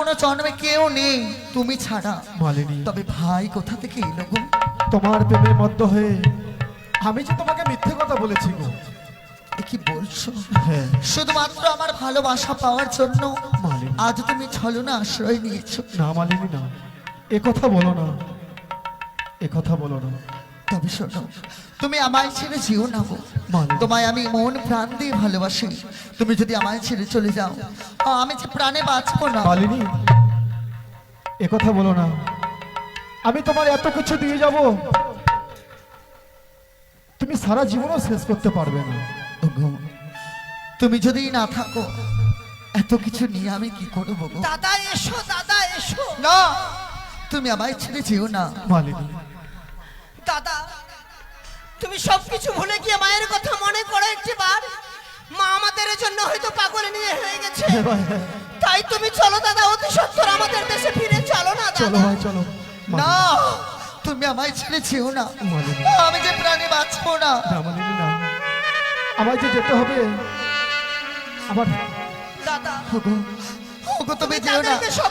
কোনো জন্মে কেউ নেই তুমি ছাড়া। মালিনী। তবে ভাই কোথা থেকে এলো গো? তোমার প্রেমে মধ্য হয়ে আমি যে তোমাকে মিথ্যে কথা বলেছি গো কি বলছো? হ্যাঁ। শুধুমাত্র আমার ভালোবাসা পাওয়ার জন্য আজ তুমি ছলনা আশ্রয় নিয়েছো। না মালিনী না। এ কথা বলো না। এ কথা বলো না। তবে শোনো তুমি আমায় ছেড়ে যেও না গো। তোমায় আমি মন প্রাণ দিয়ে ভালোবাসি। তুমি যদি আমায় ছেড়ে চলে যাও আমি যে প্রাণে বাঁচবো না। মালিনী এ কথা বলো না। আমি তোমার এত কিছু দিয়ে যাব তুমি সারা জীবনও শেষ করতে পারবে না। তুমি যদি না থাকো এত কিছু নিয়ে আমি কি করব দাদা এসো দাদা এসো। না তুমি আমায় ছেড়ে যেও না। মালিনী দাদা তুমি সবকিছু ভুলে গিয়ে মায়ের কথা মনে করো একটিবার। মা আমাদের জন্য হয়তো পাগল নিয়ে হয়ে গেছে। হ্যাঁ হ্যাঁ। তাই তুমি চলো দাদা অতি সত্তর আমাদের দেশে ফিরে চলো না চলো ভাই চলো। না তুমি আমায় ছেড়ে যেও না। আমি যে প্রাণে বাঁচবো না। আমার যে যেতে হবে আমার দাদা। ওগো, ওগো তুমি যেও না। তাদেরকে সব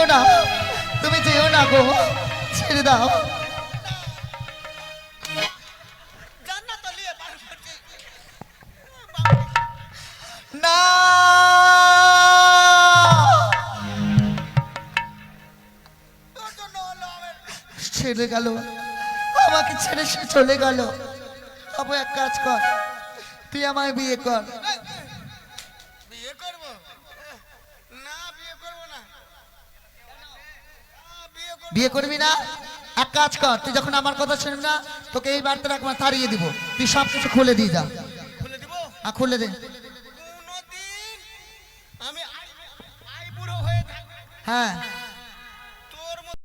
যেও না, তুমি যেও না গো, ছেড়ে দাও। না। ছেড়ে গেল। আমাকে ছেড়ে সে চলে গেল। আবু এক কাজ কর। তুই আমায় বিয়ে কর বিয়ে করব না বিয়ে করব না আ, বিয়ে করবি না? এক কাজ কর তুই যখন আমার কথা শুনবি না তোকে এই বার্তাটা একবার তাড়িয়ে দিব। তুই সব কিছু খুলে দিয়ে যা। খুলে দে। হয়ে থাকব। হ্যাঁ।